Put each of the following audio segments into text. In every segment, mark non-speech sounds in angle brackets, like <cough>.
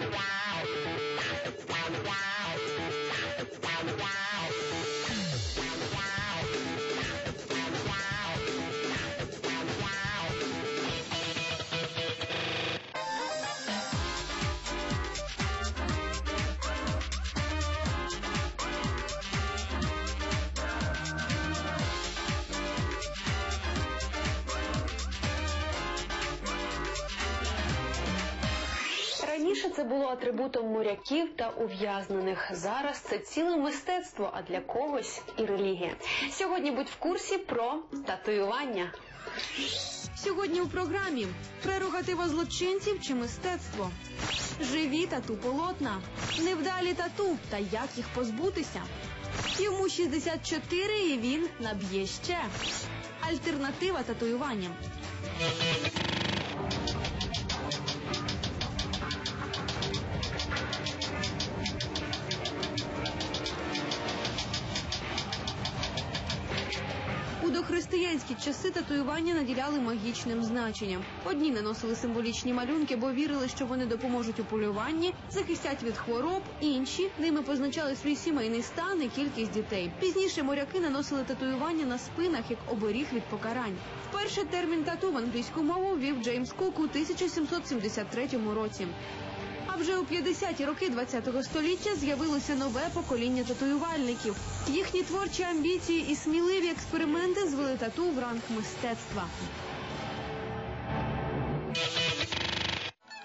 Yeah. Це було атрибутом моряків та ув'язнених. Зараз це ціле мистецтво, а для когось і релігія. Сьогодні будь в курсі про татуювання. Сьогодні у програмі прерогатива злочинців чи мистецтво, живі тату полотна, невдалі тату та як їх позбутися. Йому 64 і він наб'є ще. Альтернатива татуюванням. Дохристиянські часи татуювання наділяли магічним значенням. Одні наносили символічні малюнки, бо вірили, що вони допоможуть у полюванні, захистять від хвороб. Інші ними позначали свій сімейний стан і кількість дітей. Пізніше моряки наносили татуювання на спинах як оберіг від покарань. Вперше термін тату в англійську мову ввів Джеймс Кук у 1773 році. А вже у 50-ті роки ХХ століття з'явилося нове покоління татуювальників. Їхні творчі амбіції і сміливі експерименти звели тату в ранг мистецтва.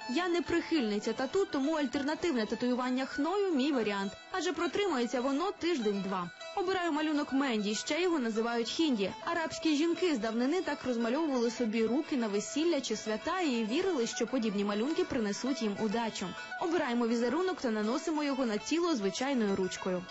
Я не прихильниця тату, тому альтернативне татуювання хною мій варіант. Адже протримується воно тиждень-два. Обираю малюнок Менді, ще його називають хінді. Арабські жінки з давнини так розмальовували собі руки на весілля чи свята і вірили, що подібні малюнки принесуть їм удачу. Обираємо візерунок та наносимо його на тіло звичайною ручкою.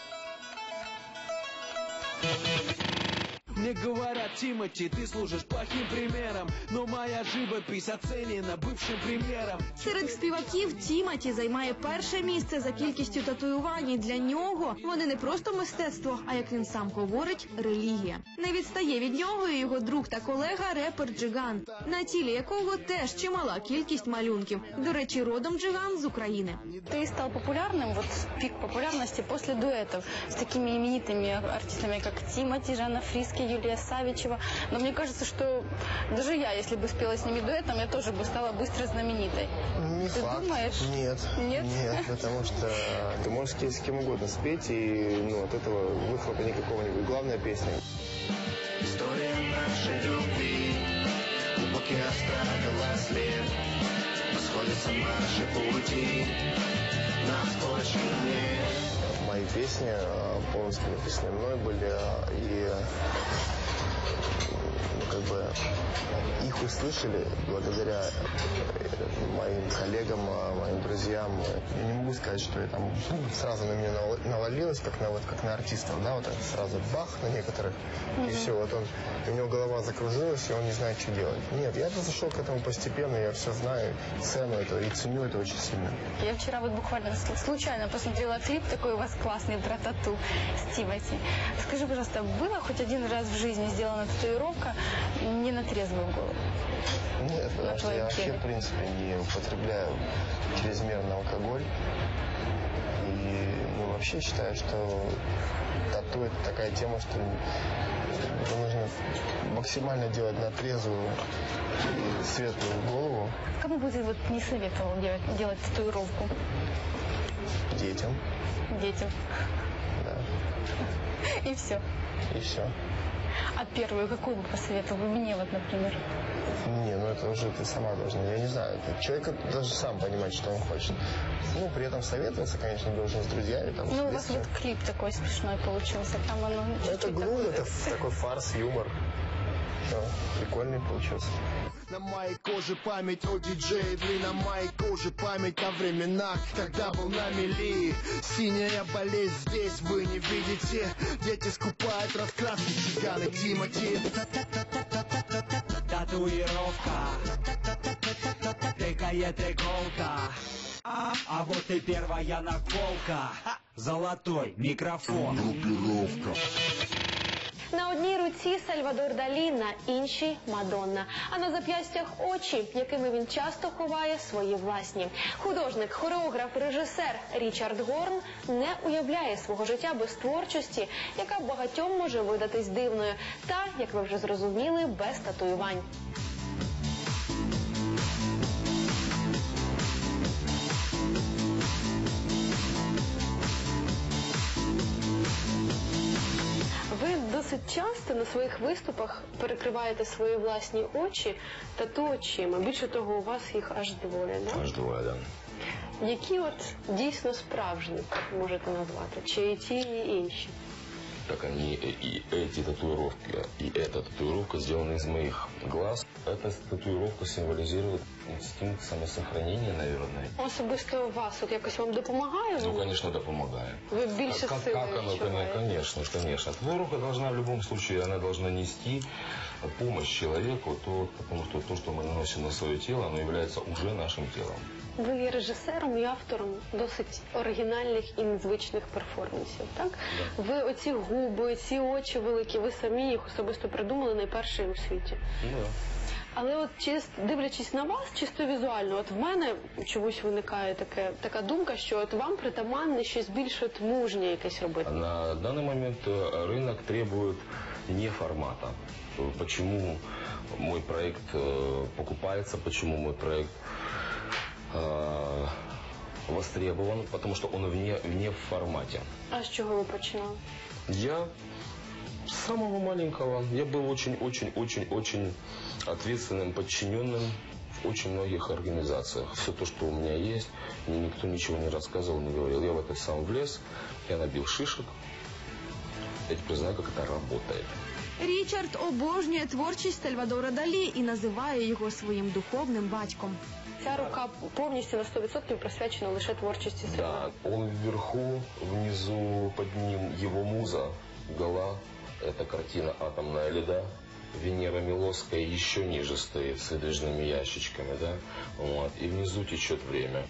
Мне говорят, Тимати, ты служишь плохим примером Но моя живопись оценена бывшим примером. Серед співаків Тіматі займає перше місце за кількістю татуювань. Для нього вони не просто мистецтво, а як він сам говорить, релігія. Не відстає від нього його друг та колега репер Джиган, на тілі якого теж чимала кількість малюнків. До речі, родом Джиган з України. Ты стал популярным, вот пик популярности после дуэтов с такими именитыми артистами, как Тимати, Жанна Фриски, Юлия Савичева. Но мне кажется, что даже я, если бы спела с ними дуэтом, я тоже бы стала быстро знаменитой. Не Ты факт. думаешь? Нет. Нет? Нет, потому что ты можешь с кем угодно спеть, и ну, от этого выхлопа никакого не будет. Главная песня. История нашей любви. Глубокий оставила след. Расходятся наши пути. Больше нет. Мои песни э, полностью написаны мной были, э, и как бы их услышали благодаря э, моим коллегам, э, моим друзьям. Я не могу сказать, что я там ну, сразу на меня нав- навалилось, как на вот как на артистов, да, вот сразу бах на некоторых, и все, вот он, у него голова закружилась, и он не знает, что делать. Нет, я зашел к этому постепенно, я все знаю, цену это и ценю это очень сильно. Я вчера вот буквально сл- случайно посмотрела клип такой у вас классный про тату с Тимати. Скажи, пожалуйста, было хоть один раз в жизни сделана татуировка не на трезвую голову? Нет, потому что я вообще, в принципе, не употребляю чрезмерно алкоголь. И ну, вообще считаю, что тату это такая тема, что это нужно максимально делать на трезвую и светлую голову Кому бы ты вот не советовал делать, делать татуировку детям. детям? Да. И все. И все. А первую какую бы посоветовал? Мне вот, например. Не, ну это уже ты сама должна. Я не знаю. это Человек даже сам понимать, что он хочет. Ну, при этом советоваться, конечно, должен с друзьями. Там, Ну, у вас вот клип такой смешной получился. Там оно Это чуть-чуть глупо, такое. это ф- такой фарс, юмор. Всё, прикольный получился. На моей коже память о диджее Дли На моей коже память о временах Когда был на мели. Синяя болезнь здесь вы не видите. Дети скупают раскраски Цыганы Тимати Татуировка. Тыкает иголка. А вот и первая наколка. Золотой микрофон На одній руці Сальвадор Далі, на іншій Мадонна. А на зап'ястях очі, якими він часто ховає свої власні. Художник, хореограф, режисер Річард Горн не уявляє свого життя без творчості, яка багатьом може видатись дивною, та, як ви вже зрозуміли, без татуювань. Досить часто на своїх виступах перекриваєте свої власні очі тату очима. Більше того, у вас їх аж двоє. Да? Аж двоє, да. Які от дійсно справжні можете назвати? Чи і ті, і інші? Так они и эти татуировки, и эта татуировка сделаны из моих глаз. Эта татуировка символизирует инстинкт самосохранения, наверное. Особисто вас от якось вам допомагає? Ну, конечно, да, помогает. Ви більше как, сили как оно, відчуваєте? конечно, конечно. Татуировка должна в любом случае, она должна нести помощь человеку, то, потому что то, что мы наносим на свое тело, оно является уже нашим телом. Ви є режисером і автором досить оригінальних і незвичних перформансів. Так ви оці губи, ці очі великі, ви самі їх особисто придумали найперші у світі. Ну, да. Але от чис- дивлячись на вас, чисто візуально, от в мене чомусь виникає таке така думка, що от вам притаманне щось більш от мужнє якесь робити. На данный момент э, рынок требует не формата. Э, Почему мой проект э, покупается, почему мой проект э, востребован, потому что он вне, вне в формате. А з чого ви починали? Я с самого маленького, я был очень-очень-очень-очень ответственным подчиненным в очень многих организациях. Все то, что у меня есть, мне никто ничего не рассказывал, не говорил. Я в это сам влез, я набил шишек. Я теперь знаю, как это работает. Річард обожнює творчість Сальвадора Далі і називає його своїм духовним батьком. Ця рука повністю на 100% присвячена лише творчості себе. Да, он вверху, внизу под ним его муза, Гала. Это картина «Атомная леда». Венера Милосская еще ниже стоит с выдвижными ящичками, да? Вот. И внизу течет время.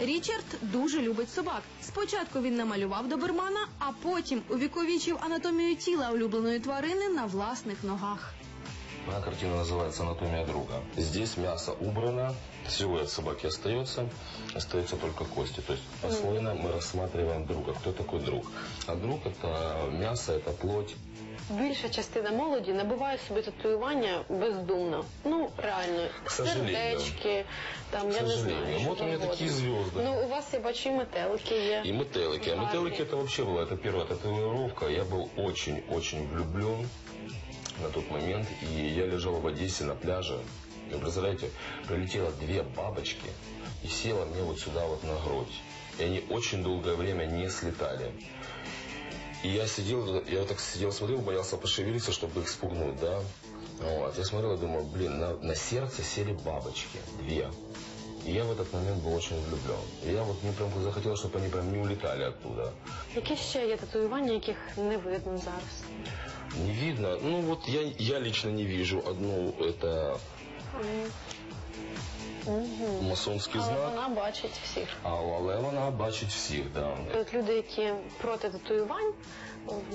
Річард дуже любить собак. Спочатку він намалював добермана, а потім увіковічив анатомію тіла улюбленої тварини на власних ногах. Моя картина называется «Анатомия друга». Здесь мясо убрано, силуэт собаки остается, остаются только кости. То есть послойно мы рассматриваем друга. Кто такой друг? А друг – это мясо, это плоть. Більша частина молоді набиває собі татуювання бездумно. Ну реально, К сожалению. сердечки, там К я не сожалению. знаю. що Вот у меня завгодно. такие звезды. Ну у вас я бачу і метелики є. И метеллики. А Гарные. метеллики это вообще была, это первая татуировка. Я был очень-очень влюблен на тот момент. И я лежал в Одессе на пляже. И вы представляете, прилетело две бабочки и села мне вот сюда вот на грудь. И они очень долгое время не слетали. И я сидел, я вот так сидел, смотрел, боялся пошевелиться, чтобы их спугнуть, да. Вот. Я смотрел и думал, блин, на, на сердце сели бабочки, две. И я в этот момент был очень влюблен. И я вот мне прям захотелось, чтобы они прям не улетали оттуда. Які ще є татуювання, яких не видно зараз? Не видно. Ну вот я, я лично не вижу одну, это масонский Але знак. вона бачить всіх. А але вона бачить всіх, да. От люди, які проти татуювань,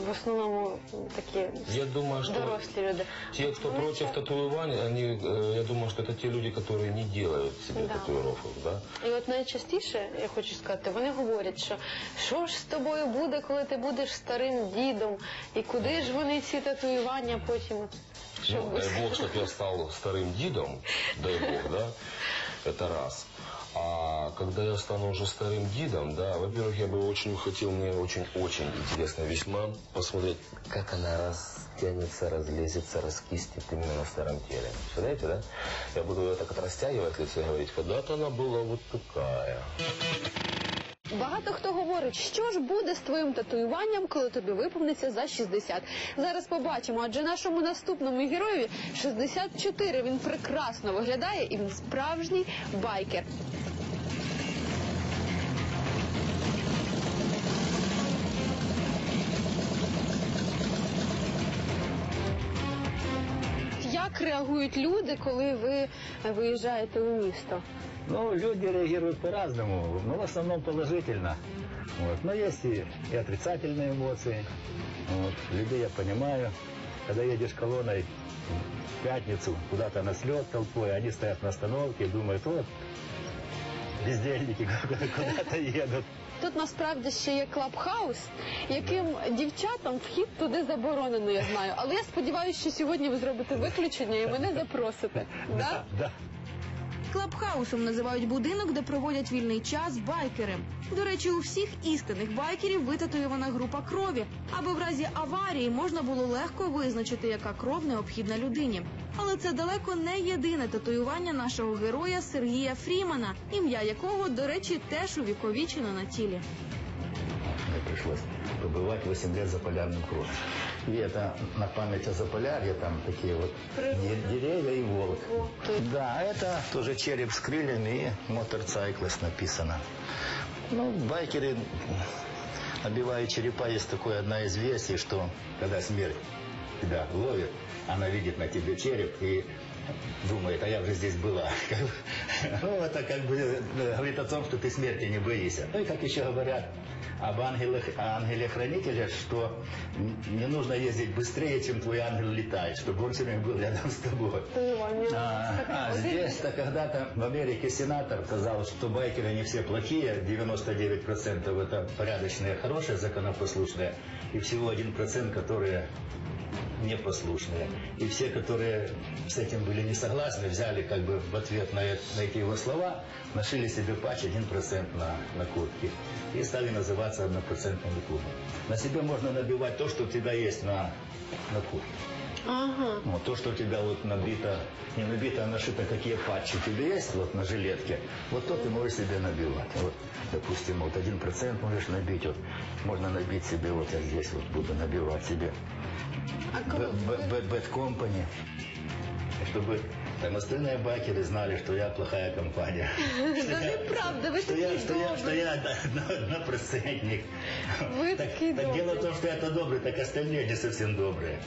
в основному такі Я думаю, что дорослі люди. те, кто Вони против ще- татуирования, они, э, я думаю, что это те люди, которые не делают себе Да. татуировок, да. І от найчастіше, я хочу сказати, вони говорять, що що ж з тобою буде, коли ти будеш старим дідом, і куди ж вони ці татуювання потім? от, Що Ну, буде? дай бог, чтобы я стал старым дедом, дай бог, да, Это раз. А когда я стану уже старым дедом, да, во-первых, я бы очень хотел, мне очень-очень интересно весьма посмотреть, как она растянется, разлезется, раскистит именно на старом теле. Представляете, да? Я буду ее так вот растягивать лицо и говорить, когда-то она была вот такая. Багато хто говорить, що ж буде з твоїм татуюванням, коли тобі виповниться за 60. Зараз побачимо, адже нашому наступному героєві 64. Він прекрасно виглядає і він справжній байкер. Як реагують люди, коли ви виїжджаєте у місто? Ну, люди реагируют по-разному, но в основном положительно. Вот. Но есть и, и отрицательные эмоции. Вот. Людей я понимаю. Когда едешь колонной в пятницу куда-то на слет толпой, они стоят на остановке и думают, вот, бездельники <laughs> куда-то едут. Тут насправді ще є клабхаус, яким дівчатам вхід туди заборонений, я знаю. Але я сподіваюся, що сьогодні ви зробите виключення і мене запросите. <laughs> Да? Да. Клабхаусом називають будинок, де проводять вільний час байкери. До речі, у всіх істинних байкерів витатуєвана група крові, аби в разі аварії можна було легко визначити, яка кров необхідна людині. Але це далеко не єдине татуювання нашого героя Сергія Фрімана, ім'я якого, до речі, теж увіковічено на тілі. Мне пришлось побывать 8 лет за полярным кругом. И это на память о Заполярье, там такие вот де- деревья и волк. Да, это тоже череп с крыльями и моторcyclist написано. Ну, байкеры набивают черепа. Есть такое одна из версий, что когда смерть тебя ловит, она видит на тебе череп и думает, а я уже здесь была. <laughs> Ну, это как бы э, говорит о том, что ты смерти не боишься. Ну и как еще говорят об ангелах, ангеле-хранителе, что не нужно ездить быстрее, чем твой ангел летает, чтобы он все время был рядом с тобой. А, а здесь-то когда-то в Америке сенатор сказал, что байкеры не все плохие, 99% это порядочные, хорошие, законопослушные, и всего 1% которые непослушные. И все, которые с этим были не согласны, взяли как бы в ответ на, на эти его слова, нашили себе патч 1% на, на куртке и стали называться однопроцентными клубом. На себе можно набивать то, что у тебя есть на, на куртке. Ага. Вот то, что у тебя вот набито, не набито, а нашито, какие патчи у тебя есть вот на жилетке, вот то ты можешь себе набивать. Вот, допустим, вот один процент можешь набить, вот, можно набить себе, вот я здесь вот буду набивать себе. Bad Bad Company, чтобы там остальные байкеры знали, что я плохая компания. Да <laughs> неправда, ви Что я, такий что я, что добрий. я одно- однопроцентник. Вы так, такие так дело в добрые. том, что я-то добрый, так остальные не совсем добрые.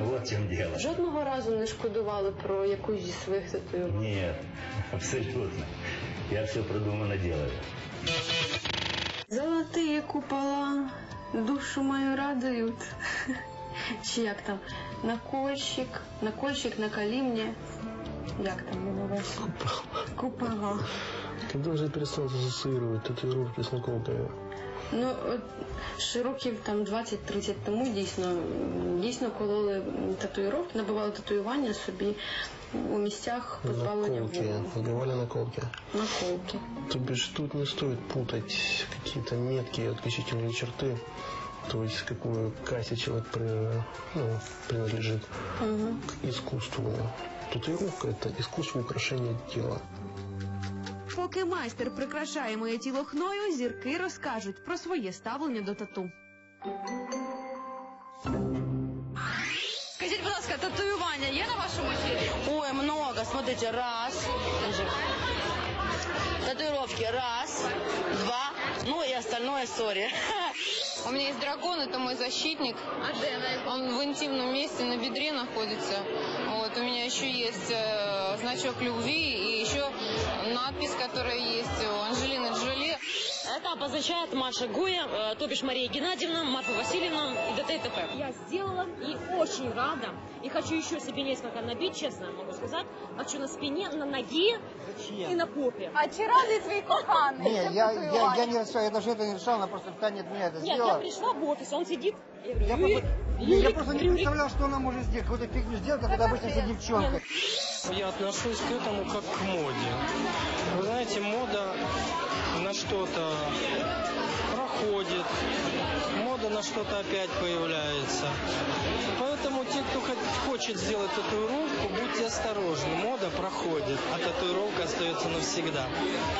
Вот в чем дело. Жодного разу не шкодували про якусь зі своїх татуювань. Нет, абсолютно. Я все продуманно делаю. Золотые купола душу мою радуют. <laughs> Чи як там? Накольщик, накольщик наколи мне. Як там називається? Купола. Когда уже перестал ассоциировать татуировки с наколками? Ну, от ще років там 20-30 тому дійсно, дійсно кололи татуїровки, набивали татуювання собі у місцях позбавлення Наколки. волі. Набивали наколки. Наколки. То бишь тут не стоит путать какие-то меткие отличительные черты, то есть какую кассе человек при- ну, принадлежит Угу. к искусству. Татуировка – это искусство украшения тела. Поки майстер прикрашає моє тіло хною, зірки розкажуть про своє ставлення до тату. Скажіть, будь ласка, татуювання є на вашому тілі? Ой, много. Смотрите, раз. Держи. Татуировки. Раз, два. Ну и остальное, сори. <laughs> У меня есть дракон, это мой защитник. А Он в интимном месте на бедре находится. Вот, у меня еще есть э, значок любви и еще надпись, которая есть у Анжелины Джоли. Это обозначает Маша Гуя, э, то бишь Мария Геннадьевна, Марфа Васильевна и т.д. и т.п. Я сделала и очень рада. И хочу еще себе несколько набить, честно могу сказать. Хочу на спине, на ноге и на попе. А чи радий твій коханий? Не, я, я, я не решаю, я даже это не решал, она просто ткань от меня это Нет, я сделала. пришла в офис, он сидит. Я говорю, Я «Юрий, просто, не, я Юрик, просто не Юрик». представлял, что она может сделать. Какую-то фигню сделать, как это обычно все девчонки. Я отношусь к этому как к моде. Вы знаете, мода на что-то проходит, мода на что-то опять появляется. Поэтому те, кто хочет сделать татуировку, будьте осторожны. Мода проходит, а татуировка остается навсегда.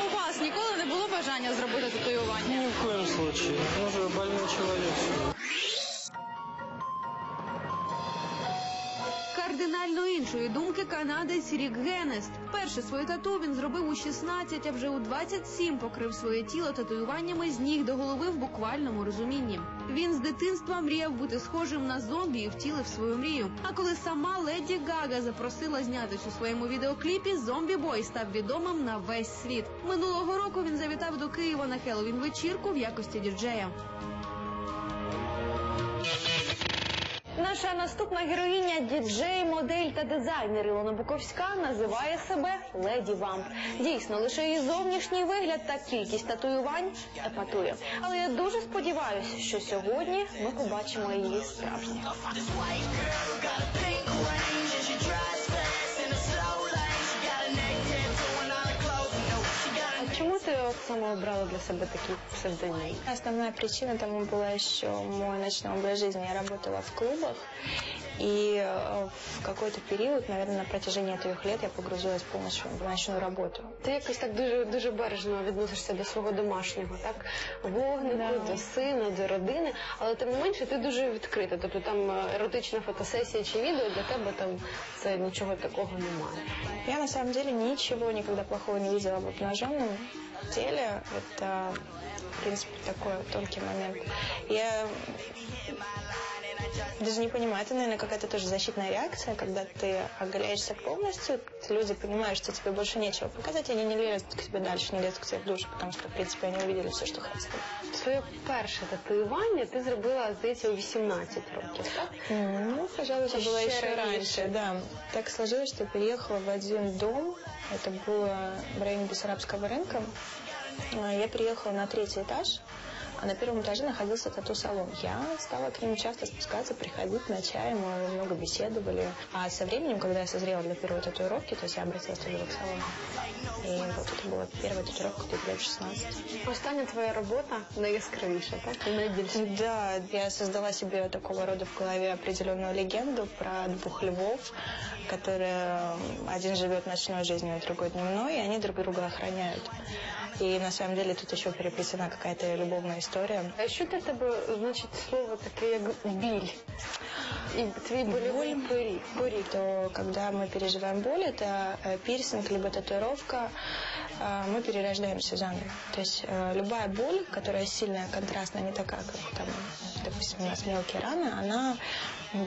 У вас ніколи не було бажання зробити татуювання? Ни в коем случае. Он же больной человек. Кардинальні Радикально іншої думки канадець Рік Генест. Перше своє тату він зробив у 16, а вже у 27 покрив своє тіло татуюваннями з ніг до голови в буквальному розумінні. Він з дитинства мріяв бути схожим на зомбі і втілив свою мрію. А коли сама Леді Гага запросила знятись у своєму відеокліпі, зомбі бой став відомим на весь світ. Минулого року він завітав до Києва на Хеллоуін вечірку в якості діджея. Наша наступна героїня, діджей, модель та дизайнер Ілона Буковська називає себе Леді Вамп. Дійсно, лише її зовнішній вигляд та кількість татуювань епатує. Але я дуже сподіваюся, що сьогодні ми побачимо її справжнє. Чому ти обрала для себе такий псевдонім? Основная причина тому была еще мой ночной образ жизни. Я работала в клубах, и э, в какой-то период, наверное, на протяжении трех лет я погрузилась полностью в ночную работу. Ти якось так дуже дуже бережно відносишся до свого домашнього, так вогнику, Да. до сина, до родини, але тим не менше ти дуже відкрита. Тобто там е, еротична фотосесія чи відео для тебе там це нічого такого немає. Я на самом деле ничего никогда плохого не видела в обнаженном теле. Это, в принципе, такой тонкий момент. Я даже не понимаю, это, наверное, какая-то тоже защитная реакция, когда ты оголяешься полностью, люди понимают, что тебе больше нечего показать, и они не лезут к тебе дальше, не лезут к тебе в душу, потому что, в принципе, они увидели все, что хотели. Своє перше татуювання ти зробила, здається, у 18 років, так? Ну, пожалуй, это было Еще еще раньше. раньше, да. Так сложилось, что я переехала в один дом. Это было в районе Бессарабского рынка. А, Я переехала на третий этаж, а на первом этаже находился тату-салон. Я стала к ним часто спускаться, приходить на чай, мы много беседовали. А со временем, когда я созрела для первой татуировки, то есть я обратилась тоже к салону. И вот это была первая татуировка где-то лет 16. Остання твоя робота найяскравіша, так? І найбільше. Да, я создала себе такого рода в голове определенную легенду про двух львов, которые м, один живет ночной жизнью, а другой дневной, и они друг друга охраняют. И на самом деле тут еще переписана какая-то любовная история. А що для тебе значить слово таке, як біль? І твій больовий поріг. поріг. То когда мы переживаем боль, это э, пирсинг, либо татуировка, э, мы перерождаемся заново. То есть э, любая боль, которая сильная, контрастная, не такая, как там, допустим, у нас мелкие раны, она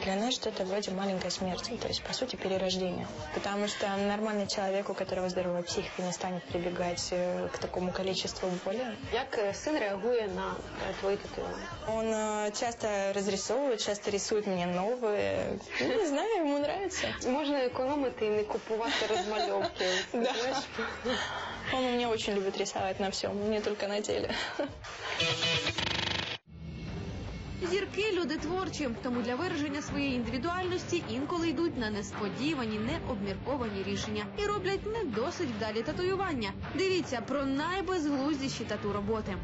для нас что-то вроде маленькой смерти, то есть, по сути, перерождение. Потому что нормальный человек, у которого здоровая психика, не станет прибегать э, к такому количеству боли. Як е, син реагує на е, твої татуювання? Он э, часто разрисовывает, часто рисует мне новые. Ну, Не знаю, ему нравится. Можна економити і не купувати розмальовки. <laughs> Да. <laughs> Он у меня очень любит рисовать на всем, не только на теле. Зірки люди творчі, тому для вираження своєї індивідуальності інколи йдуть на несподівані, необмірковані рішення і роблять не досить вдалі татуювання. Дивіться про найбезглуздіші тату роботи.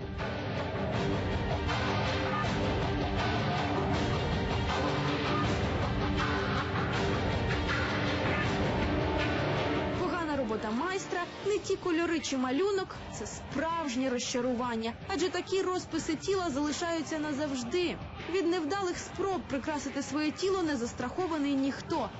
Робота майстра, не ті кольори чи малюнок це справжнє розчарування, адже такі розписи тіла залишаються назавжди. Від невдалих спроб прикрасити своє тіло не застрахований ніхто.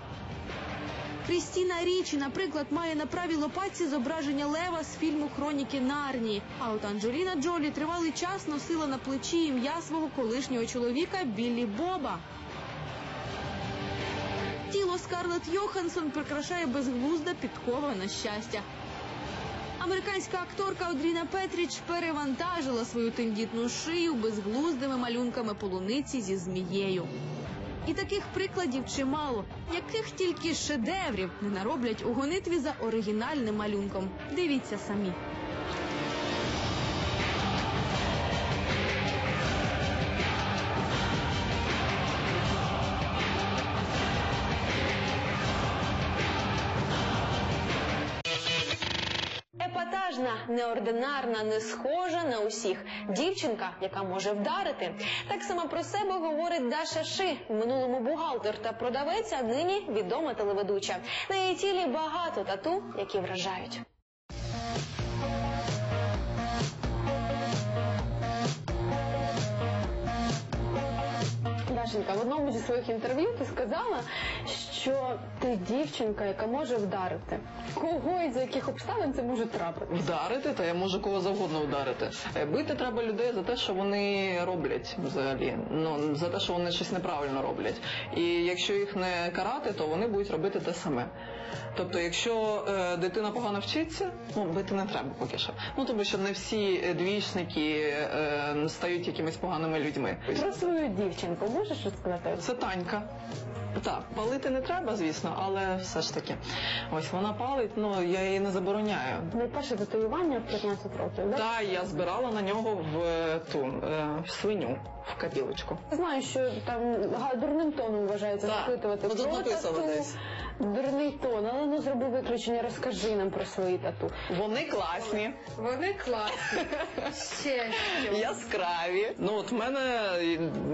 Крістіна Річі, наприклад, має на правій лопатці зображення лева з фільму Хроніки Нарнії. А от Анджеліна Джолі тривалий час носила на плечі ім'я свого колишнього чоловіка Біллі Боба. Скарлетт Йоханссон прикрашає безглузда підкова на щастя. Американська акторка Одріна Петріч перевантажила свою тендітну шию безглуздими малюнками полуниці зі змією. І таких прикладів чимало, яких тільки шедеврів не нароблять у гонитві за оригінальним малюнком. Дивіться самі. Неординарна, не схожа на усіх. Дівчинка, яка може вдарити. Так само про себе говорить Даша Ши, в минулому бухгалтер та продавець, а нині відома телеведуча. На її тілі багато тату, які вражають. Дашенька, в одному зі своїх інтерв'ю ти сказала, що ти дівчинка, яка може вдарити. Кого і за яких обставин це може трапити? Вдарити, та я можу кого завгодно вдарити. Е, Бити треба людей за те, що вони роблять взагалі. Ну за те, що вони щось неправильно роблять. І якщо їх не карати, то вони будуть робити те саме. Тобто, якщо е, дитина погано вчиться, ну бити не треба поки що. Ну тому що не всі двічники е, стають якимись поганими людьми. Про свою дівчинку можеш розказати? Це Танька. Так, палити не треба, звісно, але все ж таки. Ось вона палить, ну я її не забороняю. Найперше татуювання в 15 років, так? Та я збирала на нього в е, ту е, в свиню, в капілочку. Знаю, що там га- дурним тоном вважається Так, запитувати ну, тут про написано тату. десь. Дурний тон, але ну зроби виключення, розкажи нам про свої тату. Вони класні. Вони класні. Ще що? Яскраві. Ну от в мене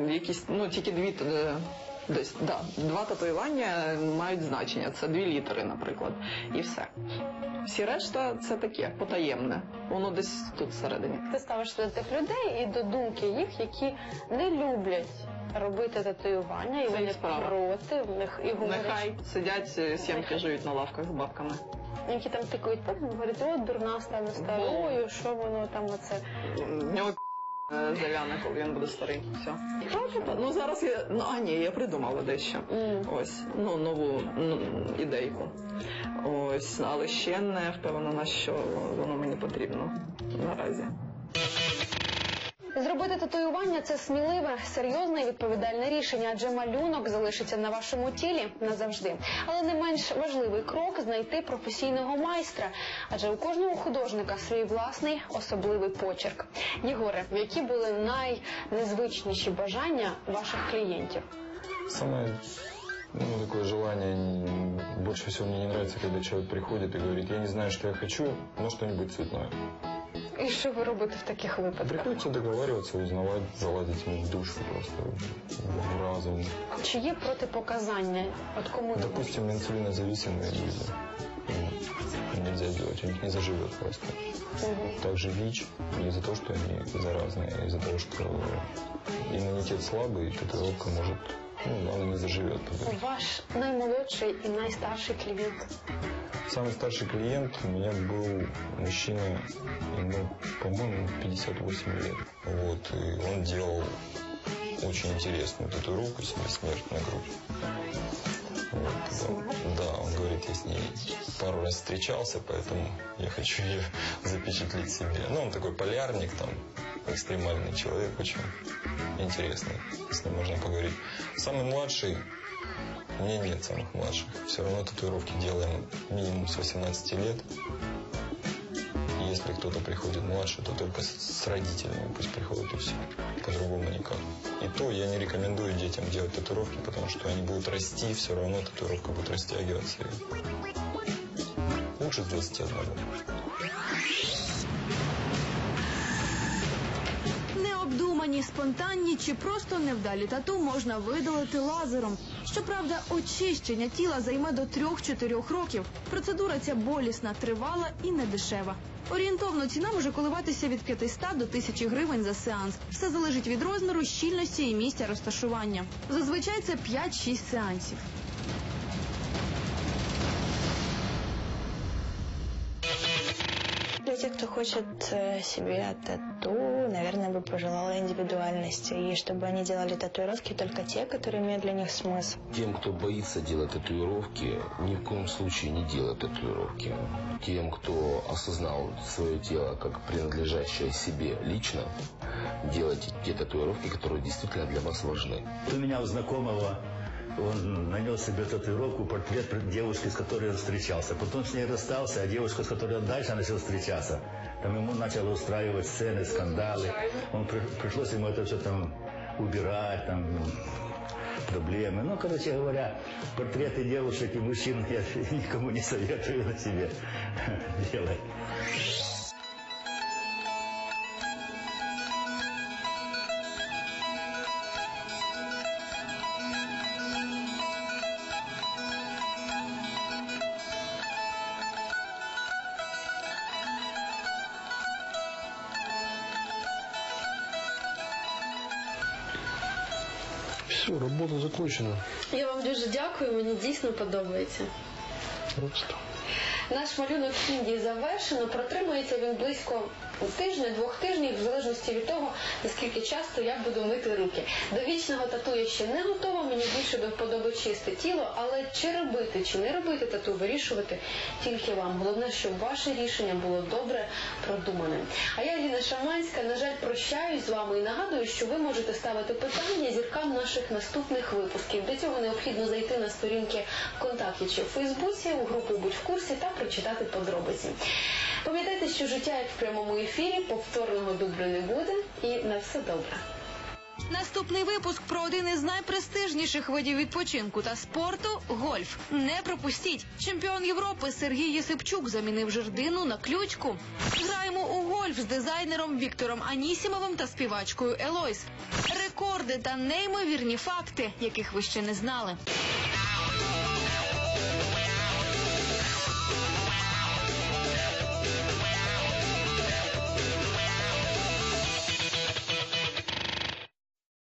якісь, ну тільки дві е, десь, да, два татуювання мають значення. Це дві літери, наприклад. І все. Всі решта це таке потаємне. Воно десь тут всередині. Ти ставишся до тих людей і до думки їх, які не люблять робити татуювання, і Це вони їх справа. проти, в них і гуморist. Нехай сидять е, сімки живуть на лавках з бабками. Які там тикають пальцем, говорять, от дурна стане старою, що воно там оце. В нього е, завяне, коли він буде старий. Все. Ну зараз я ну а ні, я придумала дещо. Ось ну нову ну, ідейку. Ось, але ще не впевнена, що воно мені потрібно наразі. Зробити татуювання це сміливе, серйозне і відповідальне рішення, адже малюнок залишиться на вашому тілі назавжди. Але не менш важливий крок знайти професійного майстра, адже у кожного художника свій власний особливий почерк. Єгоре, які були найнезвичніші бажання ваших клієнтів? Самое ну, такое желание, м, больше всего мне не нравится, когда человек приходит и говорит, я не знаю, что я хочу, но что-нибудь. І що ви робите в таких випадках? Приходится договариваться, узнавать, залазить ему в душу просто, в разум. Чи є протипоказання? От кому Допустим, инсулинозависимые люди. ну, Нельзя делать, у них не заживет просто. Также ВИЧ, не из-за того, что они заразные, а из-за того, что иммунитет слабый, и татуировка может, ну, она не заживет. ваш наймолодший і найстарший клієнт? Самый старший клиент у меня был мужчина, ему, по-моему, 58 лет. Вот, и он делал очень интересную татуировку себе смерть на грудь. Вот, да, да, он говорит, я с ней пару раз встречался, поэтому я хочу ее <laughs> запечатлеть себе. Ну, он такой полярник, там, экстремальный человек, очень интересный. С ним можно поговорить. Самый младший, у меня нет самых младших. Все равно татуировки делаем минимум с 18 лет. Если кто-то приходит младше, то только с, родителями пусть приходят и все. По-другому никак. И то я не рекомендую детям делать татуировки, потому что они будут расти, все равно татуировка будет растягиваться. Лучше с 21 спонтанні чи просто невдалі тату можна видалити лазером. Щоправда, очищення тіла займе до 3-4 років. Процедура ця болісна, тривала і недешева. Орієнтовно ціна може коливатися від 500 до 1000 гривень за сеанс. Все залежить від розміру, щільності і місця розташування. Зазвичай це 5-6 сеансів. Тех, кто хочет э, себе тату, наверное, бы пожелала индивидуальности. И чтобы они делали татуировки только те, которые имеют для них смысл. Тем, кто боится делать татуировки, ни в коем случае не делать татуировки. Тем, кто осознал свое тело как принадлежащее себе лично, делайте те татуировки, которые действительно для вас важны. У меня у знакомого он нанес себе татуировку, портрет девушки, с которой он встречался. Потом с ней расстался, а девушка, с которой он дальше начал встречаться, там ему начало устраивать сцены, скандалы. Он при- пришлось ему это все там убирать, там проблемы. Ну, короче говоря, портреты девушек и мужчин я <laughs> никому не советую на себе <laughs> делать. Все, робота закончена. Я вам дуже дякую, мені дійсно подобається. Просто. Наш малюнок в Індії завершено. Протримується він близько тижня, двох тижнів, в залежності від того, наскільки часто я буду мити руки. До вічного тату я ще не готова, мені більше до вподоби чисте тіло, але чи робити, чи не робити тату, вирішувати тільки вам. Головне, щоб ваше рішення було добре продуманим. А я, Ліна Шаманська, на жаль, прощаюсь з вами і нагадую, що ви можете ставити питання зіркам наших наступних випусків. Для цього необхідно зайти на сторінки ВКонтакті чи в Фейсбуці, у групу Будь в курсі та прочитати подробиці. Пам'ятайте, що життя як в прямому ефірі, повторного дублю не буде і на все добре. Наступний випуск про один із найпрестижніших видів відпочинку та спорту гольф. Не пропустіть. Чемпіон Європи Сергій Єсипчук замінив жердину на ключку. Граємо у гольф з дизайнером Віктором Анісімовим та співачкою Елойс. Рекорди та неймовірні факти, яких ви ще не знали.